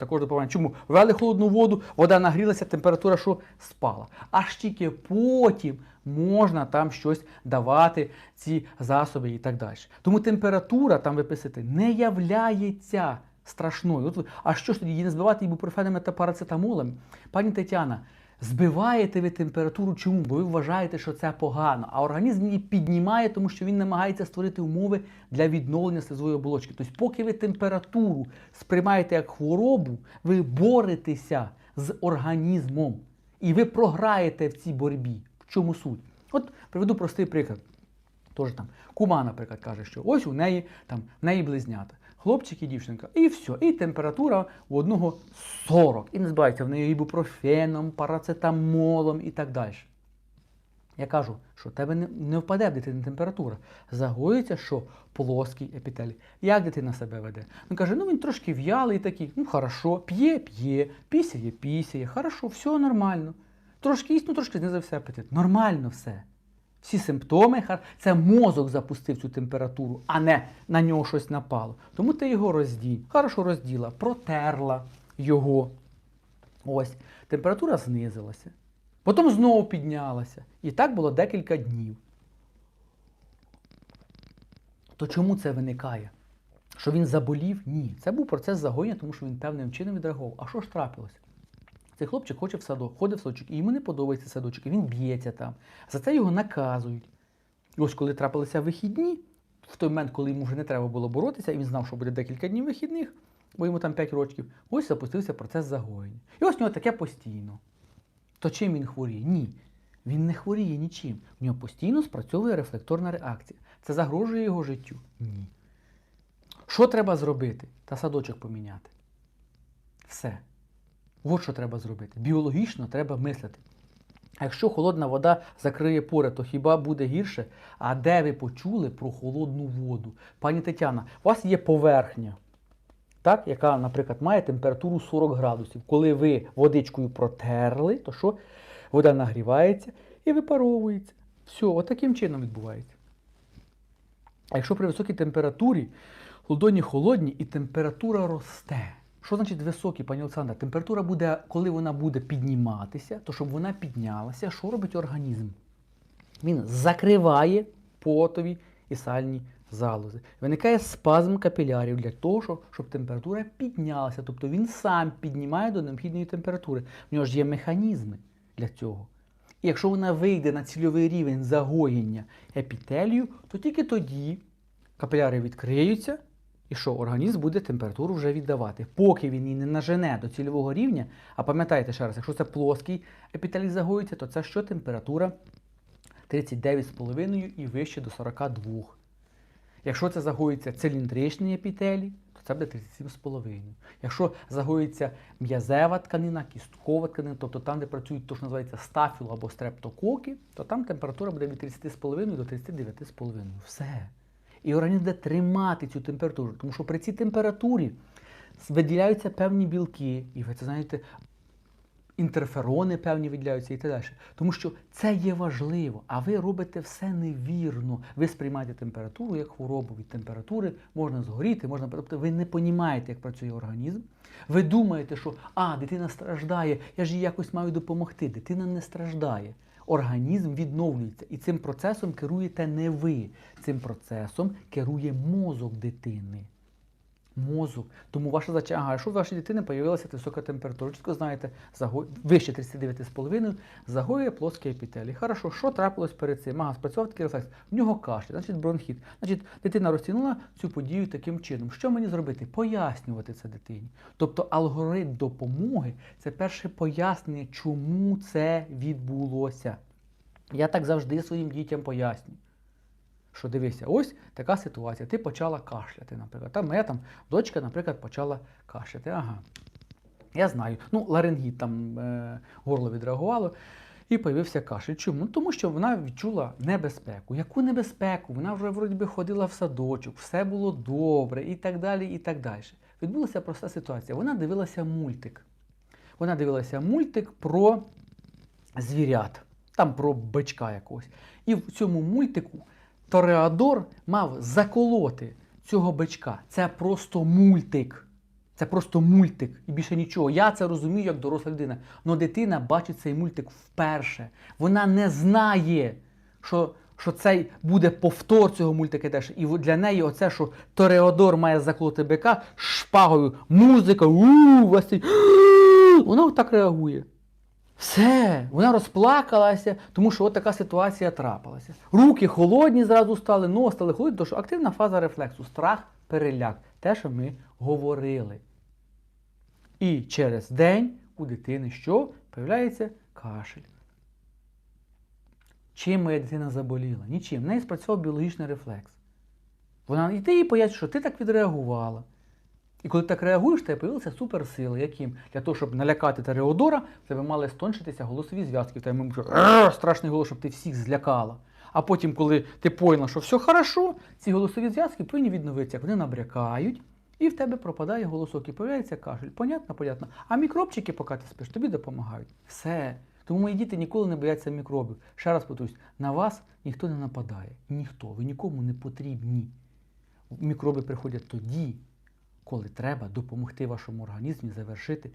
Також допомагає. Чому? Ввели холодну воду, вода нагрілася, температура що спала. Аж тільки потім можна там щось давати, ці засоби і так далі. Тому температура, там ви писите, не являється страшною. От а що ж тоді її не збивати ібупрофенами та парацетамолем? Пані Тетяна, збиваєте ви температуру чому? Бо ви вважаєте, що це погано, а організм її піднімає, тому що він намагається створити умови для відновлення слизової оболочки. Тобто, поки ви температуру сприймаєте як хворобу, ви боретеся з організмом. І ви програєте в цій боротьбі. В чому суть? От приведу простий приклад. Тож там кума, наприклад, каже, що ось у неї там в неї близнята. Хлопчик і дівчинка, і все. І температура у одного 40. І не збивається в неї ібупрофеном, парацетамолом і так далі. Я кажу, що в тебе не, впаде в дитини температура. Загоїться, що плоский епітелій. Як дитина себе веде? Він каже, ну він трошки в'ялий такий, ну хорошо, п'є, п'є, пісяє, пісяє, хорошо, все нормально. Трошки їсть, ну трошки знизився апетит. Нормально все. Всі симптоми, це мозок запустив цю температуру, а не на нього щось напало. Тому ти його роздій. Хорошо розділа, протерла його. Ось, температура знизилася. Потім знову піднялася. І так було декілька днів. То чому це виникає? Що він заболів? Ні. Це був процес загоєння, тому що він певним чином відреагував. А що ж трапилося? Цей хлопчик хоче в садок, ходить в садочок, і йому не подобається садочок, і він б'ється там. За це його наказують. І ось коли трапилися вихідні, в той момент, коли йому вже не треба було боротися, і він знав, що буде декілька днів вихідних, бо йому там 5 років, ось запустився процес загоєння. І ось в нього таке постійно. То чим він хворіє? Ні. Він не хворіє нічим. В нього постійно спрацьовує рефлекторна реакція. Це загрожує його життю? Ні. Що треба зробити? Та садочок поміняти. Все. От що треба зробити. Біологічно треба мислити. А якщо холодна вода закриє пори, то хіба буде гірше? А де ви почули про холодну воду? Пані Тетяна, у вас є поверхня, так, яка, наприклад, має температуру 40 градусів. Коли ви водичкою протерли, то що? Вода нагрівається і випаровується. Все, отаким чином відбувається. А якщо при високій температурі, ладоні холодні і температура росте. Що значить високий, пані Олександра? Температура буде, коли вона буде підніматися, то щоб вона піднялася, що робить організм? Він закриває потові і сальні залози. Виникає спазм капілярів для того, щоб, температура піднялася. Тобто він сам піднімає до необхідної температури. В нього ж є механізми для цього. І якщо вона вийде на цільовий рівень загоєння епітелію, то тільки тоді капіляри відкриються, і що організм буде температуру вже віддавати. Поки він її не нажене до цільового рівня, а пам'ятайте ще раз, якщо це плоский епітелій загоїться, то це що температура 39,5 і вище до 42. Якщо це загоїться циліндричний епітелій, то це буде 37,5. Якщо загоїться м'язева тканина, кісткова тканина, тобто там, де працюють те, що називається стафіло або стрептококи, то там температура буде від 30,5 до 39,5. Все. І організм буде тримати цю температуру, тому що при цій температурі виділяються певні білки, і ви це знаєте, інтерферони певні виділяються і так далі. Тому що це є важливо, а ви робите все невірно. Ви сприймаєте температуру як хворобу. Від температури можна згоріти, можна тобто ви не розумієте, як працює організм. Ви думаєте, що а, дитина страждає, я ж їй якось маю допомогти. Дитина не страждає. Організм відновлюється, і цим процесом керуєте не ви. Цим процесом керує мозок дитини. Мозок. Тому ваша задача, ага, якщо у вашій дитини з'явилася висока температура, чітко знаєте, вище 39,5, загоює плоский епітелій. Хорошо, що трапилось перед цим? Ага, спрацював такий рефлекс. В нього кашель, значить бронхіт. Значить, дитина розцінила цю подію таким чином. Що мені зробити? Пояснювати це дитині. Тобто алгоритм допомоги це перше пояснення, чому це відбулося. Я так завжди своїм дітям пояснюю. Що дивися, ось така ситуація. Ти почала кашляти, наприклад. Там моя там дочка, наприклад, почала кашляти. Ага. Я знаю. Ну, ларингіт там е, горло відреагувало. І появився кашель. Чому? Ну, Тому що вона відчула небезпеку. Яку небезпеку? Вона вже вроді би ходила в садочок, все було добре і так далі. і так далі. Відбулася проста ситуація. Вона дивилася мультик. Вона дивилася мультик про звірят, там про бичка якогось. І в цьому мультику Тореадор мав заколоти цього бичка. Це просто мультик. Це просто мультик і більше нічого. Я це розумію як доросла людина. Але дитина бачить цей мультик вперше. Вона не знає, що, що цей буде повтор цього мультика. теж. І для неї оце, що Тореодор має заколоти бика шпагою, музика, у Василь, вона так реагує. Все, вона розплакалася, тому що от така ситуація трапилася. Руки холодні зразу стали, нос стали холодні, тому що активна фаза рефлексу, страх, переляк. Те, що ми говорили. І через день у дитини що? Появляється кашель. Чим моя дитина заболіла? Нічим. В неї спрацьовував біологічний рефлекс. Вона, і ти їй пояснюєш, що ти так відреагувала. І коли ти так реагуєш, тебе появилися суперсили, яким для того, щоб налякати Тереодора, в тебе мали стончитися голосові зв'язки. В тебе був «Арр!» страшний голос, щоб ти всіх злякала. А потім, коли ти поняла, що все хорошо, ці голосові зв'язки повинні відновитися. Вони набрякають, і в тебе пропадає голосок, і появляється кашель. Понятно, понятно. А мікробчики, поки ти спиш, тобі допомагають. Все. Тому мої діти ніколи не бояться мікробів. Ще раз повторюсь, на вас ніхто не нападає. Ніхто. Ви нікому не потрібні. Мікроби приходять тоді, коли треба допомогти вашому організмі завершити